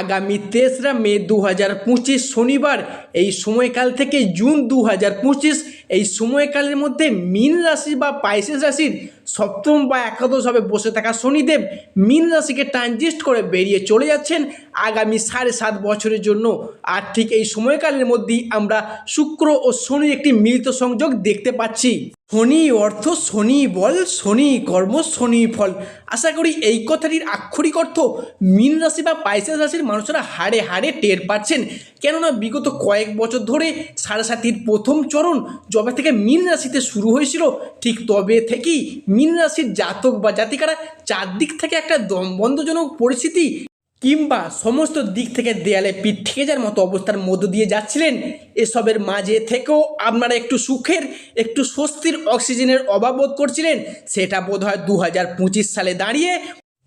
আগামী তেসরা মে দু হাজার পঁচিশ শনিবার, এই সময়কাল থেকে জুন দু হাজার পঁচিশ, এই সময়কালের মধ্যে মীন রাশি বা পাইসেস রাশির সপ্তম বা একাদশভাবে বসে থাকা শনিদেব। মীন রাশিকে ট্রানজিস্ট করে বেরিয়ে চলে যাচ্ছেন আগামী সাড়ে সাত বছরের জন্য। আর ঠিক এই সময়কালের মধ্যেই আমরা শুক্র ও শনির একটি মিলিত সংযোগ দেখতে পাচ্ছি। শনি অর্থ, শনি বল, শনি কর্ম, শনি ফল। আশা করি এই কথাটির আক্ষরিক অর্থ, মীন রাশি বা পাইসেস রাশির মানুষেরা হাড়ে হাড়ে টের পাচ্ছেন। কেননা বিগত কয়েক বছর ধরে সাড়ে সাতির প্রথম চরণ যবে থেকে মীন রাশিতে শুরু হয়েছিল, ঠিক তবে থেকেই মীন রাশির জাতক বা জাতিকারা চারদিক থেকে একটা দমবন্ধজনক পরিস্থিতি কিংবা সমস্ত দিক থেকে দেয়ালে পিঠ ঠেকে যাওয়ার মতো অবস্থার মধ্য দিয়ে যাচ্ছিলেন, এসবের মাঝে থেকেও আপনারা একটু সুখের, একটু স্বস্তির অক্সিজেনের অভাব বোধ করছিলেন। সেটা বোধ হয় দু হাজার পঁচিশ সালে দাঁড়িয়ে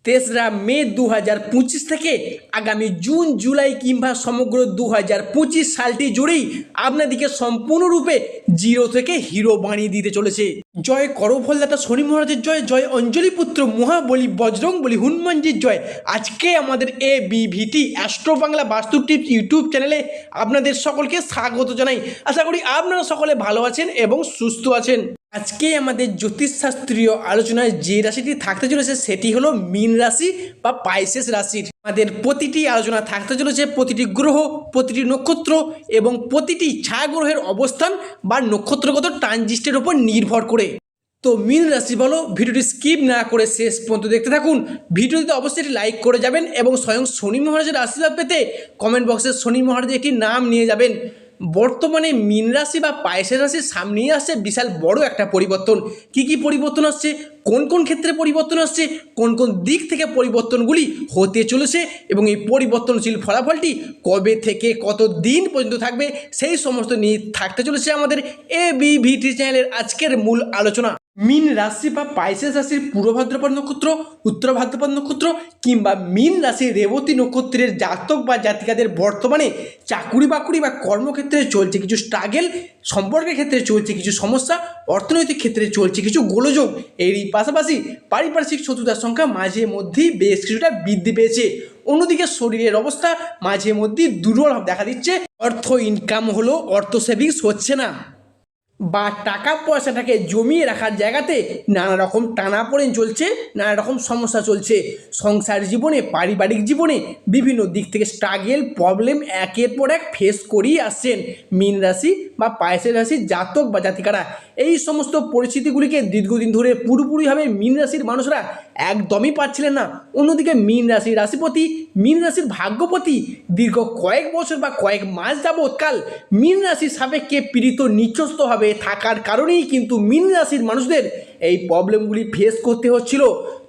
তেসরা মে দু হাজার পঁচিশ থেকে আগামী জুন, জুলাই কিংবা সমগ্র দু হাজার পঁচিশ সালটি জুড়েই আপনাদেরকে সম্পূর্ণরূপে জিরো থেকে হিরো বানিয়ে দিতে চলেছে। জয় করফলদাতা শনি মহারাজের জয় জয় অঞ্জলি পুত্র মহাবলী বজরং বলি হনুমানজির জয়। আজকে আমাদের এ বিভিটি অ্যাস্ট্রো বাংলা বাস্তু টিপস ইউটিউব চ্যানেলে আপনাদের সকলকে স্বাগত জানাই। আশা করি আপনারা সকলে ভালো আছেন এবং সুস্থ আছেন। আজকে আমাদের জ্যোতিষশাস্ত্রীয় আলোচনায় যে রাশিটি থাকতে চলেছে, সেটি হলো মীন রাশি বা পাইসেস রাশির। আমাদের প্রতিটি আলোচনা থাকতে চলেছে, প্রতিটি গ্রহ, প্রতিটি নক্ষত্র এবং প্রতিটি ছায়াগ্রহের অবস্থান বা নক্ষত্রগত ট্রানজিস্টের উপর নির্ভর করে। তো মিন রাশি বলো, ভিডিওটি স্কিপ না করে শেষ পর্যন্ত দেখতে থাকুন। ভিডিওটিতে অবশ্যই লাইক করে যাবেন এবং স্বয়ং শনি মহারাজের আশীর্বাদ পেতে কমেন্ট বক্সে শনি মহারাজের একটি নাম নিয়ে যাবেন। বর্তমানে মীন রাশি বা পায়েসের রাশির সামনেই আসছে বিশাল বড় একটা পরিবর্তন। কি কি পরিবর্তন আসছে? কোন কোন ক্ষেত্রে পরিবর্তন আসছে? কোন কোন দিক থেকে পরিবর্তনগুলি হতে চলেছে? এবং এই পরিবর্তনশীল ফলাফলটি কবে থেকে কত দিন পর্যন্ত থাকবে? সেই সমস্ত নিয়ে থাকতে চলেছে আমাদের এ বিভিটি চ্যানেলের আজকের মূল আলোচনা। মীন রাশি বা পাইসেস রাশির পূর্ব ভাদ্রপদ নক্ষত্র, উত্তর ভাদ্রপদ নক্ষত্র কিংবা মিন রাশির রেবতী নক্ষত্রের জাতক বা জাতিকাদের বর্তমানে চাকুরি বাকুরি বা কর্মক্ষেত্রে চলছে কিছু স্ট্রাগেল সম্পর্কের ক্ষেত্রে চলছে কিছু সমস্যা, অর্থনৈতিক ক্ষেত্রে চলছে কিছু গোলযোগ। এরই পাশাপাশি পারিপার্শ্বিক শত্রুতার সংখ্যা মাঝে মধ্যেই বেশ কিছুটা বৃদ্ধি পেয়েছে। অন্যদিকে শরীরের অবস্থা মাঝে মধ্যেই দুর্বল দেখা দিচ্ছে। অর্থ ইনকাম হলো, অর্থ সেভিংস হচ্ছে না। বা টাকা পয়সাটাকে জমিয়ে রাখার জায়গাতে নানা রকম টানাপোড়েন চলছে, নানা রকম সমস্যা চলছে। সংসার জীবনে, পারিবারিক জীবনে বিভিন্ন দিক থেকে স্ট্রাগেল প্রবলেম একের পর এক ফেস করেই আসছেন মীন রাশি বা পায়েসের রাশি জাতক বা জাতিকারা। এই সমস্ত পরিস্থিতিগুলিকে দীর্ঘদিন ধরে পুরোপুরিভাবে মীন রাশির মানুষরা একদমই পাচ্ছিলেন না। অন্যদিকে মীন রাশির রাশিপতি, মীন রাশির ভাগ্যপতি, দীর্ঘ কয়েক বছর বা কয়েক মাস যাবৎকাল মীন রাশির সাপেক্ষে পীড়িত নিচস্তভাবে থাকার কারণেই কিন্তু মীন রাশির মানুষদের এই প্রবলেমগুলি ফেস করতে হচ্ছিল।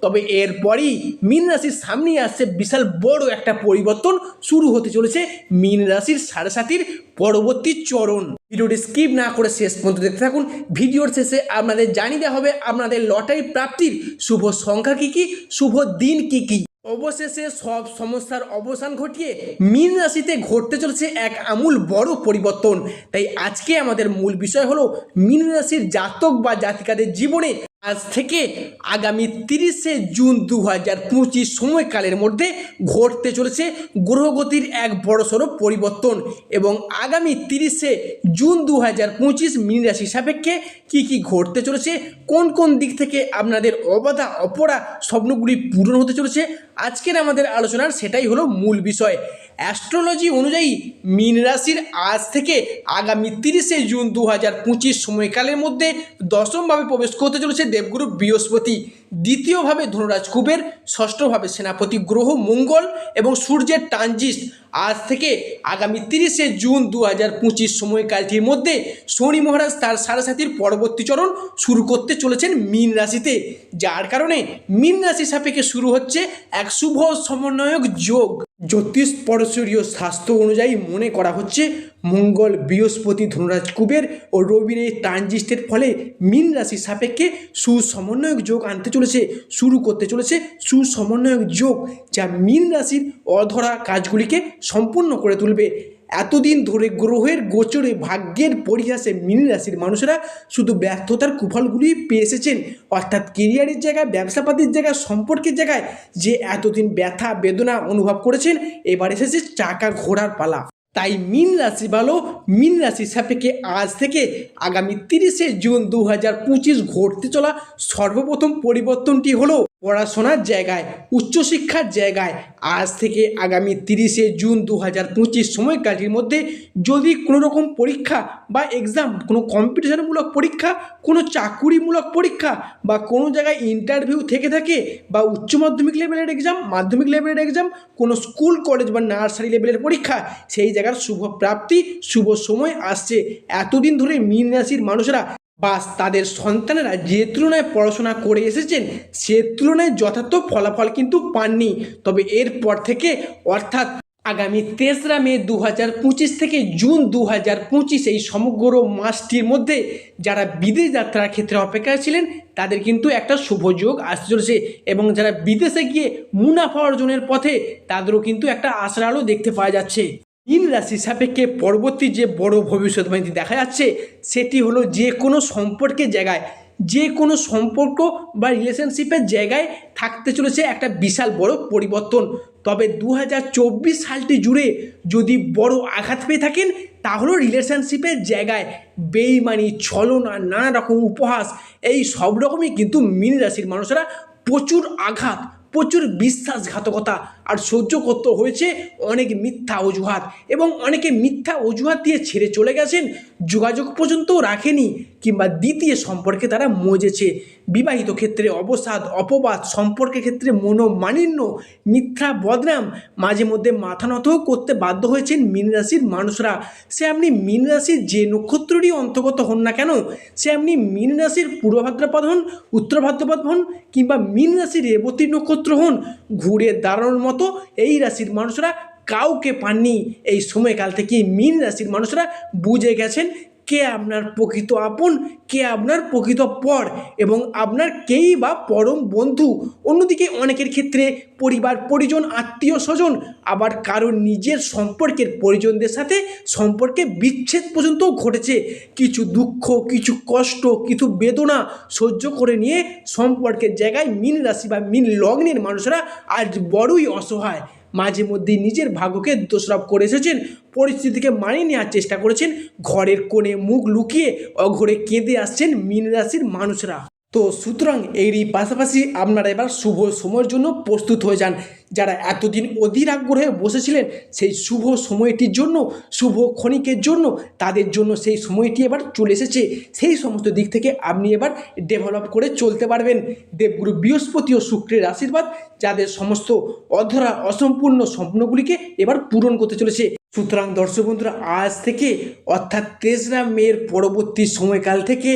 তবে এরপরই মীন রাশির সামনেই আসছে বিশাল বড় একটা পরিবর্তন শুরু হতে চলেছে মীন রাশির সাড়ে সাতির পরবর্তী চরণ। ভিডিওটি স্কিপ না করে শেষ পর্যন্ত দেখতে থাকুন। ভিডিওর শেষে আপনাদের জানিয়ে দেওয়া হবে আপনাদের লটারি প্রাপ্তির শুভ সংখ্যা কী কী, শুভ দিন কী কী। অবশেষে সব সমস্যার অবসান ঘটিয়ে মীন রাশিতে ঘটতে চলেছে এক আমূল বড় পরিবর্তন। তাই আজকে আমাদের মূল বিষয় হলো মীন রাশির জাতক বা জাতিকাদের জীবনে আজ থেকে আগামী তিরিশে জুন দু হাজার পঁচিশ সময়কালের মধ্যে ঘটতে চলেছে গ্রহগতির এক বড়সড় পরিবর্তন এবং আগামী তিরিশে জুন দু হাজার পঁচিশ রাশি সাপেক্ষে কী কী ঘটতে চলেছে, কোন কোন দিক থেকে আপনাদের অবাধা, অপরা স্বপ্নগুলি পূরণ হতে চলেছে, আজকের আমাদের আলোচনার সেটাই হলো মূল বিষয়। অ্যাস্ট্রোলজি অনুযায়ী মীন রাশির আজ থেকে আগামী তিরিশে জুন দু হাজার পঁচিশ সময়কালের মধ্যে দশমভাবে প্রবেশ করতে চলেছে দেবগুরু বৃহস্পতি দ্বিতীয়ভাবে ধনুরাজ কুবের ষষ্ঠভাবে সেনাপতি গ্রহ মঙ্গল এবং সূর্যের ট্রানজিস্ট আজ থেকে আগামী তিরিশে জুন দু হাজার পঁচিশ সময়কালটির মধ্যে শনি মহারাজ তার সাড়ে সাতির পরবর্তী চরণ শুরু করতে চলেছেন মীন রাশিতে, যার কারণে মীন রাশি সাপেক্ষে শুরু হচ্ছে এক শুভ সমন্বয়ক যোগ। জ্যোতিষ পরশরীয় স্বাস্থ্য অনুযায়ী মনে করা হচ্ছে মঙ্গল, বৃহস্পতি, ধনুরাজ কুবের ও রবির এই ট্রানজিস্টের ফলে মীন রাশির সাপেক্ষে সুসমন্বয়ক যোগ আনতে চলেছে, শুরু করতে চলেছে সুসমন্বয়ক যোগ যা মীন রাশির অধরা কাজগুলিকে সম্পূর্ণ করে তুলবে। এতদিন ধরে গ্রহের গোচরে ভাগ্যের পরিহাসে মীন রাশির মানুষেরা শুধু ব্যর্থতার কুফলগুলি পেয়ে এসেছেন। অর্থাৎ কেরিয়ারের জায়গায়, ব্যবসাপাতির জায়গায়, সম্পর্কের জায়গায় যে এতদিন ব্যথা, বেদনা অনুভব করেছেন, এবার এসেছে চাকা ঘোরার পালা। তাই মিন রাশি ভালো, মিন রাশি সাপেক্ষে আজ থেকে আগামী তিরিশে জুন দু হাজার পঁচিশ ঘটতে চলা সর্বপ্রথম পরিবর্তনটি হলো পড়াশোনার জায়গায়, উচ্চশিক্ষার জায়গায় আজ থেকে আগামী তিরিশে জুন দু হাজার পঁচিশ সময়কালটির মধ্যে যদি কোনো রকম পরীক্ষা বা এক্সাম কোনো কম্পিটিশনমূলক পরীক্ষা, কোনো চাকুরিমূলক পরীক্ষা বা কোনো জায়গায় ইন্টারভিউ থেকে থাকে বা উচ্চ মাধ্যমিক লেভেলের এক্সাম মাধ্যমিক লেভেলের এক্সাম কোনো স্কুল কলেজ বা নার্সারি লেভেলের পরীক্ষা, সেই জায়গার শুভ প্রাপ্তি, শুভ সময় আসছে। এতদিন ধরে মীন রাশির মানুষরা বাস তাদের সন্তানেরা যে তুলনায় পড়াশোনা করে এসেছেন, সে তুলনায় যথার্থ ফলাফল কিন্তু পাননি। তবে এরপর থেকে, অর্থাৎ আগামী তেসরা মে দু হাজার পঁচিশ থেকে জুন দু হাজার পঁচিশ এই সমগ্র মাসটির মধ্যে যারা বিদেশ যাত্রার ক্ষেত্রে অপেক্ষায় ছিলেন, তাদের কিন্তু একটা শুভ যোগ আসতে চলেছে এবং যারা বিদেশে গিয়ে মুনাফা অর্জনের পথে, তাদেরও কিন্তু একটা আশার আলো দেখতে পাওয়া যাচ্ছে। মীন রাশি সাপেক্ষে পরবর্তী যে বড় ভবিষ্যৎবাণী দেখা যাচ্ছে, সেটি হলো যে কোনো সম্পর্কের জায়গায়, যে কোনো সম্পর্ক বা রিলেশনশিপের জায়গায় থাকতে চলেছে একটা বিশাল বড় পরিবর্তন। তবে দু হাজার চব্বিশ সালটি জুড়ে যদি বড় আঘাত পেয়ে থাকেন তাহলেও রিলেশনশিপের জায়গায় বেইমানি, ছলনা নানা রকম উপহাস, এই সব রকমই কিন্তু মীন রাশির মানুষেরা প্রচুর আঘাত, প্রচুর বিশ্বাসঘাতকতা আর সহ্য করতে হয়েছে অনেক মিথ্যা অজুহাত এবং অনেকে মিথ্যা অজুহাত দিয়ে ছেড়ে চলে গেছেন, যোগাযোগ পর্যন্তও রাখেনি কিংবা দ্বিতীয় সম্পর্কে তারা মজেছে। বিবাহিত ক্ষেত্রে অবসাদ, অপবাদ, সম্পর্কের ক্ষেত্রে মনোমালিন্য, মিথ্যা বদনাম, মাঝে মধ্যে মাথা নতও করতে বাধ্য হয়েছেন মীন রাশির মানুষরা। সে আপনি মীন রাশির যে নক্ষত্রটি অন্তর্গত হন না কেন সে আপনি মীন রাশির হন, উত্তর ভাদ্রপদ হন কিংবা মীন রাশির রেবতী নক্ষত্র হন, ঘুরে দাঁড়ানোর মতো এই রাশির মানুষরা কাউকে পাননি। এই সময়কাল থেকে মীন রাশির মানুষরা বুঝে গেছেন কে আপনার প্রকৃত আপন, কে আপনার প্রকৃত পর এবং আপনার কেই বা পরম বন্ধু। অন্যদিকে অনেকের ক্ষেত্রে পরিবার, পরিজন, আত্মীয়, স্বজন, আবার কারোর নিজের সম্পর্কের পরিজনদের সাথে সম্পর্কে বিচ্ছেদ পর্যন্ত ঘটেছে। কিছু দুঃখ, কিছু কষ্ট, কিছু বেদনা সহ্য করে নিয়ে সম্পর্কের জায়গায় মিন রাশি বা মিন লগ্নের মানুষরা আজ বড়ই অসহায়। মাঝে মধ্যে নিজের ভাগ্যকে দোষরাপ করে এসেছেন, পরিস্থিতিকে মানিয়ে নেওয়ার চেষ্টা করেছেন, ঘরের কোণে মুখ লুকিয়ে অঘরে কেঁদে আসছেন মীন রাশির মানুষরা। তো সুতরাং এরই পাশাপাশি আপনারা এবার শুভ সময়ের জন্য প্রস্তুত হয়ে যান। যারা এতদিন অধীর আগ্রহে বসেছিলেন, সেই শুভ সময়টির জন্য, শুভ ক্ষণিকের জন্য তাদের জন্য সেই সময়টি এবার চলে এসেছে। সেই সমস্ত দিক থেকে আপনি এবার ডেভেলপ করে চলতে পারবেন। দেবগুরু বৃহস্পতি ও শুক্রের আশীর্বাদ, যাদের সমস্ত অধরা অসম্পূর্ণ স্বপ্নগুলিকে এবার পূরণ করতে চলেছে। সুতরাং দর্শক বন্ধুরা, আজ থেকে অর্থাৎ তেসরা মের পরবর্তী সময়কাল থেকে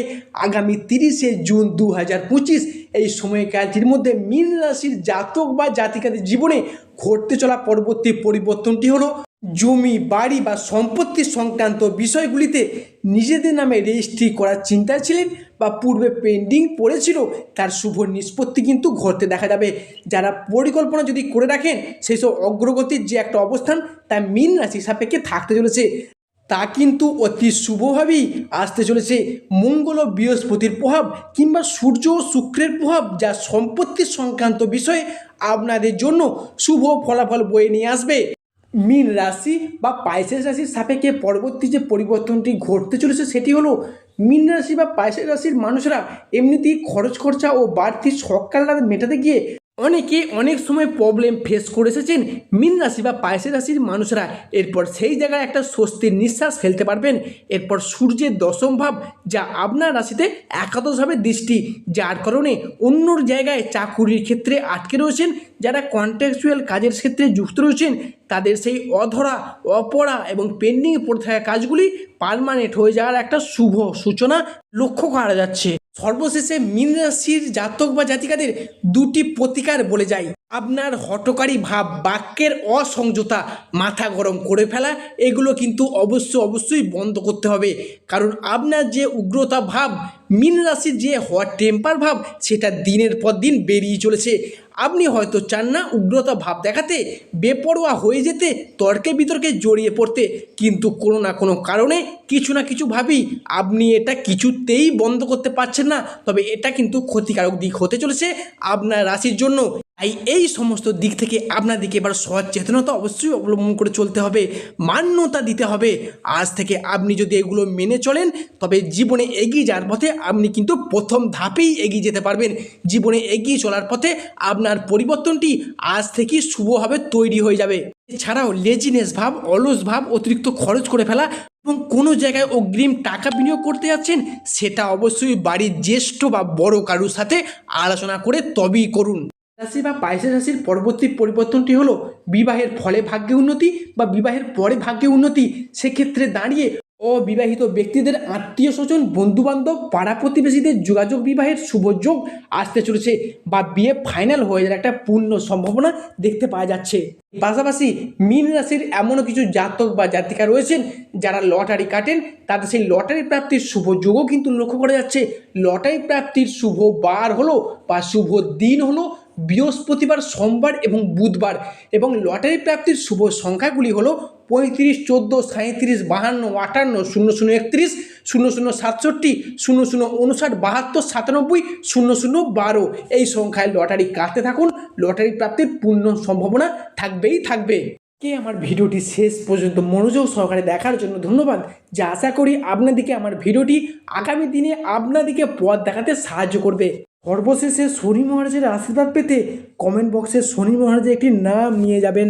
আগামী তিরিশে জুন দু হাজার পঁচিশ এই সময়কালটির মধ্যে মীন রাশির জাতক বা জাতিকাদের জীবনে ঘটতে চলা পরবর্তী পরিবর্তনটি হলো জমি, বাড়ি বা সম্পত্তি সংক্রান্ত বিষয়গুলিতে নিজেদের নামে রেজিস্ট্রি করার চিন্তা ছিলেন। বা পূর্বে পেন্ডিং পড়েছিল, তার শুভ নিষ্পত্তি কিন্তু ঘটতে দেখা যাবে। যারা পরিকল্পনা যদি করে রাখেন সেই সব অগ্রগতির যে একটা অবস্থান, তা মিন রাশি সাপেক্ষে থাকতে চলেছে। তা কিন্তু অতি শুভভাবেই আসতে চলেছে। মঙ্গল ও বৃহস্পতির প্রভাব কিংবা সূর্য ও শুক্রের প্রভাব, যা সম্পত্তি সংক্রান্ত বিষয়ে আপনাদের জন্য শুভ ফলাফল বয়ে নিয়ে আসবে। মীন রাশি বা পাইসেস রাশির সাপেক্ষে পরবর্তী যে পরিবর্তনটি ঘটতে চলেছে, সেটি হলো মীন রাশি বা পাইসেস রাশির মানুষরা এমনিতেই খরচ খরচা ও বাড়তি সকালটা মেটাতে গিয়ে অনেকে অনেক সময় প্রবলেম ফেস করে এসেছেন মীন রাশি বা পায়েসের রাশির মানুষরা। এরপর সেই জায়গায় একটা স্বস্তির নিঃশ্বাস ফেলতে পারবেন। এরপর সূর্যের দশম ভাব যা আপনার রাশিতে একাদশভাবে দৃষ্টি, যার কারণে অন্যর জায়গায় চাকুরির ক্ষেত্রে আটকে রয়েছেন যারা কন্ট্রাকচুয়াল কাজের ক্ষেত্রে যুক্ত রয়েছেন, তাদের সেই অধরা, অপরা এবং পেন্ডিংয়ে পড়ে থাকা কাজগুলি পারমানেন্ট হয়ে যাওয়ার একটা শুভ সূচনা লক্ষ্য করা যাচ্ছে। সর্বশেষে মীন রাশির জাতক বা জাতিকাদের দুটি প্রতিকার বলে যায় আপনার হটকারী ভাব, বাক্যের অসংযতা মাথা গরম করে ফেলা, এগুলো কিন্তু অবশ্য অবশ্যই বন্ধ করতে হবে। কারণ আপনার যে উগ্রতা ভাব মীন রাশির যে হট টেম্পার ভাব, সেটা দিনের পর দিন বেরিয়ে চলেছে। আপনি হয়তো চান না উগ্রতা ভাব দেখাতে, বেপরোয়া হয়ে যেতে, তর্কে বিতর্কে জড়িয়ে পড়তে। কিন্তু কোনো না কোনো কারণে কিছু না কিছু ভাবি, আপনি এটা কিছুতেই বন্ধ করতে পারছেন না। তবে এটা কিন্তু ক্ষতিকারক দিক হতে চলেছে আপনার রাশির জন্য। তাই এই সমস্ত দিক থেকে আপনাদেরকে এবার সচেতনতা অবশ্যই অবলম্বন করে চলতে হবে, মান্যতা দিতে হবে। আজ থেকে আপনি যদি এগুলো মেনে চলেন, তবে জীবনে এগিয়ে যাওয়ার পথে আপনি কিন্তু প্রথম ধাপেই এগিয়ে যেতে পারবেন। জীবনে এগিয়ে চলার পথে আপনার পরিবর্তনটি আজ থেকেই শুভভাবে তৈরি হয়ে যাবে। এছাড়াও লেজিনেস ভাব, অলস ভাব, অতিরিক্ত খরচ করে ফেলা এবং কোনো জায়গায় অগ্রিম টাকা বিনিয়োগ করতে যাচ্ছেন, সেটা অবশ্যই বাড়ির জ্যেষ্ঠ বা বড় কারুর সাথে আলোচনা করে তবেই করুন। রাশি বা পাইসের রাশির পরবর্তী পরিবর্তনটি হলো বিবাহের ফলে ভাগ্যে উন্নতি বা বিবাহের পরে ভাগ্যে উন্নতি। সেক্ষেত্রে দাঁড়িয়ে অবিবাহিত ব্যক্তিদের আত্মীয় স্বজন, বন্ধুবান্ধব, পাড়া প্রতিবেশীদের যোগাযোগ বিবাহের শুভ যোগ আসতে চলেছে বা বিয়ে ফাইনাল হয়ে যাওয়ার একটা পূর্ণ সম্ভাবনা দেখতে পাওয়া যাচ্ছে। পাশাপাশি মীন রাশির এমনও কিছু জাতক বা জাতিকা রয়েছেন যারা লটারি কাটেন, তাদের সেই লটারি প্রাপ্তির শুভ যোগও কিন্তু লক্ষ্য করা যাচ্ছে। লটারি প্রাপ্তির শুভ বার হলো বা শুভ দিন হলো বৃহস্পতিবার, সোমবার এবং বুধবার এবং লটারি প্রাপ্তির শুভ সংখ্যাগুলি হলো পঁয়ত্রিশ, চোদ্দ সাঁত্রিশ বাহান্ন, আটান্ন, শূন্য শূন্য একত্রিশ, শূন্য শূন্য সাতষট্টি, শূন্য শূন্য উনষাট বাহাত্তর, সাতানব্বই, শূন্য শূন্য বারো। এই সংখ্যায় লটারি কাটতে থাকুন। লটারি প্রাপ্তির পূর্ণ সম্ভাবনা থাকবেই থাকবে। কে আমার ভিডিওটি শেষ পর্যন্ত মনোযোগ সহকারে দেখার জন্য ধন্যবাদ? যা আশা করি আপনাদেরকে আমার ভিডিওটি আগামী দিনে আপনাদেরকে পথ দেখাতে সাহায্য করবে। সর্বশেষে শনি মহারাজের আশীর্বাদ পেতে কমেন্ট বক্সে শনি মহারাজের একটি নাম নিয়ে যাবেন।